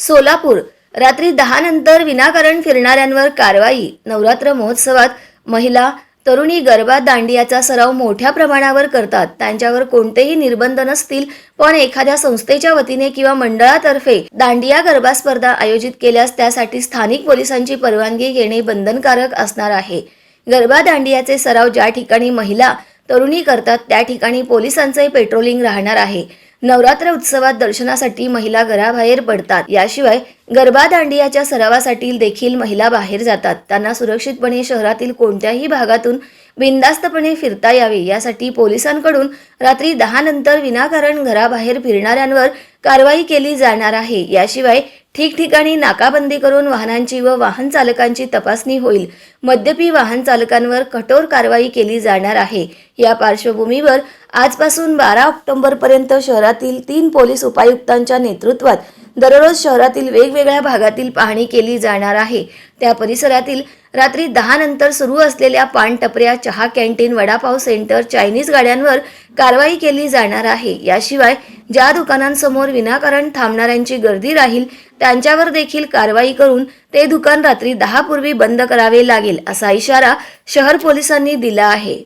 सोलापूर. रात्री दहा नंतर विनाकारण फिरणाऱ्यांवर कारवाई. नवरात्र महोत्सवात महिला तरुणी गरबा दांडियाचा सराव मोठ्या प्रमाणावर करतात. त्यांच्यावर कोणतेही निर्बंध नसतील पण एखाद्या संस्थेच्या वतीने किंवा मंडळातर्फे दांडिया गरबा स्पर्धा आयोजित केल्यास त्यासाठी स्थानिक पोलिसांची परवानगी घेणे बंधनकारक असणार आहे. गरबा दांडियाचे सराव ज्या ठिकाणी महिला तरुणी करतात त्या ठिकाणी पोलिसांचे पेट्रोलिंग राहणार आहे. नवरात्र उत्सवात दर्शनासाठी महिला घराबाहेर पडतात. याशिवाय गरबा दांडियाच्या सरावासाठी देखील महिला बाहेर जातात. त्यांना सुरक्षितपणे शहरातील कोणत्याही भागातून बिनधास्तपणे फिरता यावे. यासाठी पोलिसांकडून रात्री दहा नंतर विनाकारण घराबाहेर फिरणाऱ्यांवर कारवाई केली जाणार आहे. याशिवाय ठिकठिकाणी नाकाबंदी करून वाहनांची व वाहन चालकांची तपासणी होईल. मद्यपी वाहन चालकांवर कठोर कारवाई केली जाणार आहे. या पार्श्वभूमीवर आजपासून बारा ऑक्टोबरपर्यंत शहरातील तीन पोलीस उपायुक्तांच्या नेतृत्वात दररोज शहरातील वेगवेगळ्या भागातील पाहणी केली जाणार आहे. त्या परिसरातील रात्री दहा नंतर सुरू असलेल्या पानटपऱ्या चहा कॅन्टीन वडापाव सेंटर चायनीज गाड्यांवर कारवाई केली जाणार आहे. याशिवाय ज्या दुकानांसमोर विनाकारण थांबणाऱ्यांची गर्दी राहील त्यांच्यावर देखील कारवाई करून ते दुकान रात्री दहा पूर्वी बंद करावे लागेल असा इशारा शहर पोलिसांनी दिला आहे.